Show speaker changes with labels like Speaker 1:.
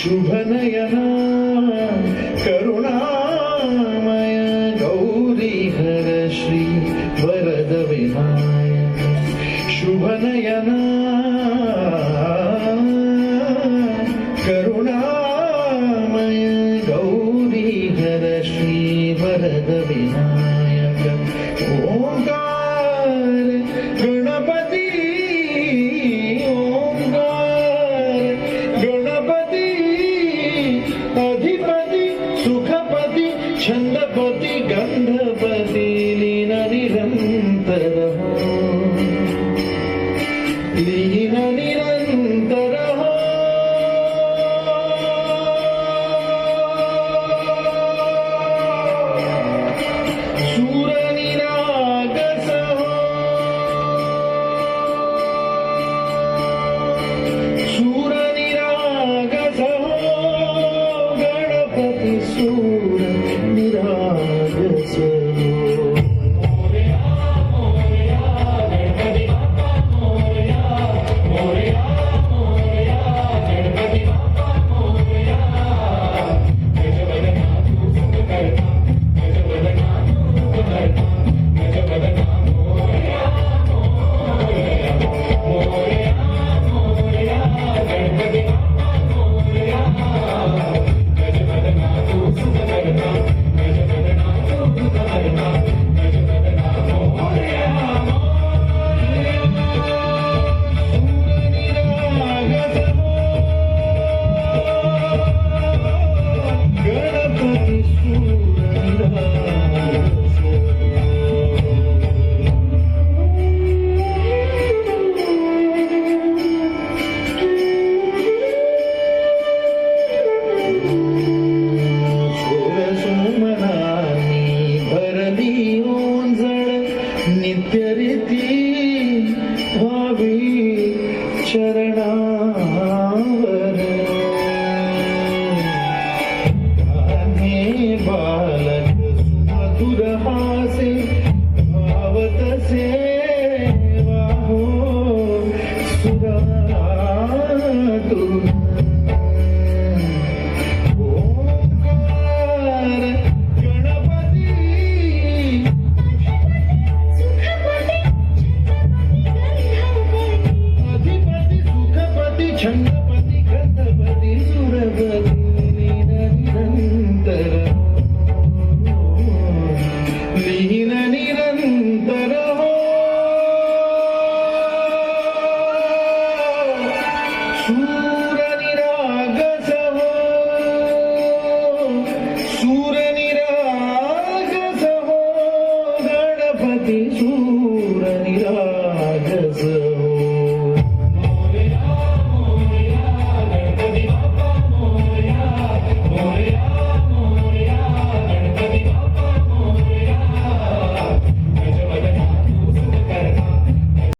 Speaker 1: शुभनयना अधिपति छंद छंदपति ಶರಣಾವರ. ಬಾಲಕ ಮಧುರ ಹಾಸೆ ಭಾವತ ಸೇವಾ ಹೋ. ಸುರಾ